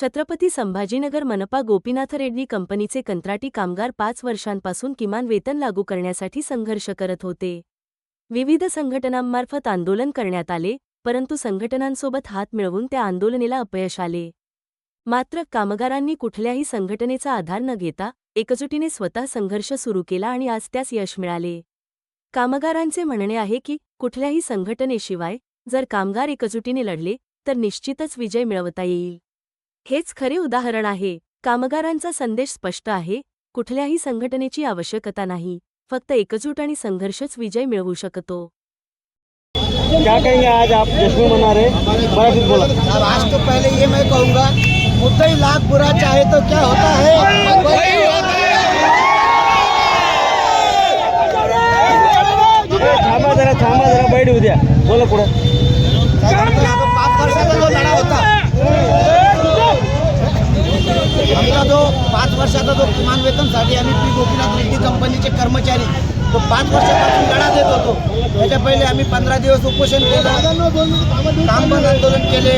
छत्रपती संभाजीनगर मनपा गोपीनाथ रेड्डी कंपनीचे कंत्राटी कामगार पाच वर्षांपासून किमान वेतन लागू करण्यासाठी संघर्ष करत होते. विविध संघटनांमार्फत आंदोलन करण्यात आले परंतु संघटनांसोबत हात मिळवून त्या आंदोलनेला अपयश आले. मात्र कामगारांनी कुठल्याही संघटनेचा आधार न घेता एकजुटीने स्वतः संघर्ष सुरू केला आणि आज त्यास यश मिळाले. कामगारांचे म्हणणे आहे की कुठल्याही संघटनेशिवाय जर कामगार एकजुटीने लढले तर निश्चितच विजय मिळवता येईल. हेच खरे उदाहरण आहे. कामगारांचा संदेश स्पष्ट आहे. कुठल्याही संघटनेची आवश्यकता नाही. फक्त एकजूट आणि संघर्षच विजय मिळवू शकतो. क्या कहेंगे आज आप जश्न मना रहे? मराठीत बोला। अब आज तो पहले ये मैं कहूंगा मुद्दा ही लाख बुरा चाहे तो क्या होता है? थांबा जरा थांबा जरा बैठ उद्या. बोला आता पाच वर्षाचा जो लढा होता आमचा जो पाच वर्षाचा जो किमान वेतनसाठी आम्ही पी गोपीनाथ रेड्डी कंपनीचे कर्मचारी तो पाच वर्षापासून लढा देत होतो. त्याच्या पहिले आम्ही पंधरा दिवस उपोषण केलं काम बंद आंदोलन केले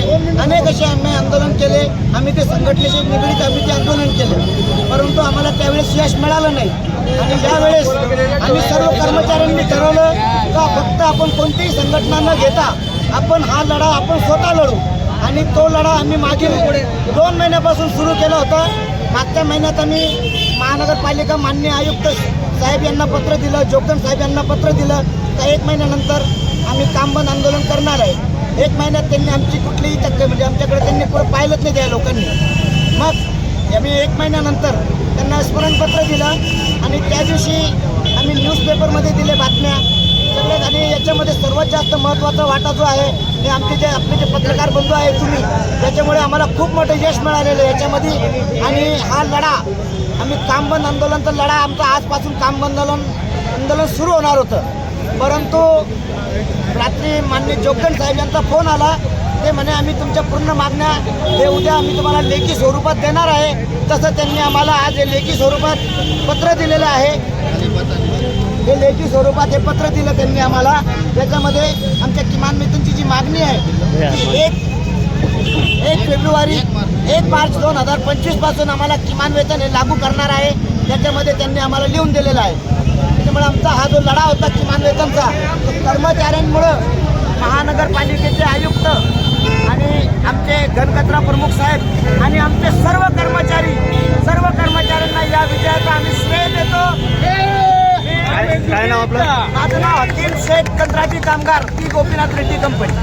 अनेक असे आम्ही आंदोलन केले आम्ही ते संघटनेशी निगडीत आम्ही ते आंदोलन केले. परंतु आम्हाला त्यावेळेस यश मिळालं नाही. आणि त्यावेळेस आम्ही सर्व कर्मचाऱ्यांनी ठरवलं का फक्त आपण कोणतीही संघटना न घेता आपण हा लढा आपण स्वतः लढू. आणि तो लढा आम्ही मागील दोन महिन्यापासून सुरू केला होता. मागच्या महिन्यात आम्ही महानगरपालिका मान्य आयुक्त साहेब यांना पत्र दिलं जोगदन साहेब यांना पत्र दिलं. तर एक महिन्यानंतर आम्ही काम बंद आंदोलन करणार आहे. एक महिन्यात त्यांनी आमची कुठलीही तक्क म्हणजे आमच्याकडे त्यांनी कुठं पाहिलंच नाही त्या लोकांनी. मग आम्ही एक महिन्यानंतर त्यांना स्मरणपत्र दिलं आणि त्या दिवशी आम्ही न्यूजपेपरमध्ये दिले बातम्या. सगळ्या याच्यामध्ये सर्वात जास्त महत्त्वाचा वाटा जो आहे हे आमचे जे आपले जे पत्रकार बंधू आहे तुम्ही त्याच्यामुळे आम्हाला खूप मोठं यश मिळालेलं आहे याच्यामध्ये. आणि हा लढा आम्ही कामबंद आंदोलनचा लढा आमचा आजपासून कामबंद आंदोलन आंदोलन सुरू होणार होतं. परंतु रात्री मान्य जोगदन साहेब यांचा फोन आला. ते म्हणे आम्ही तुमच्या पूर्ण मागण्या हे उद्या आम्ही तुम्हाला लेखी स्वरूपात देणार आहे. तसं त्यांनी आम्हाला आज हे लेखी स्वरूपात पत्र दिलेलं आहे. हे लेखी स्वरूपात हे पत्र दिलं त्यांनी आम्हाला. त्याच्यामध्ये आमच्या किमान वेतनची जी मागणी आहे. ती एक एक फेब्रुवारी एक मार्च दोन हजार पंचवीसपासून आम्हाला किमान वेतन हे लागू करणार आहे. त्याच्यामध्ये त्यांनी आम्हाला लिहून दिलेलं आहे. त्याच्यामुळे आमचा हा जो लढा होता किमान वेतनचा तो कर्मचाऱ्यांमुळं महानगरपालिकेचे आयुक्त आणि आमचे घनकचरा प्रमुख साहेब आणि काय नाव आपलं? माझं नाव हकीम शेख कंत्राटी कामगार ती गोपीनाथ रेड्डी कंपनी.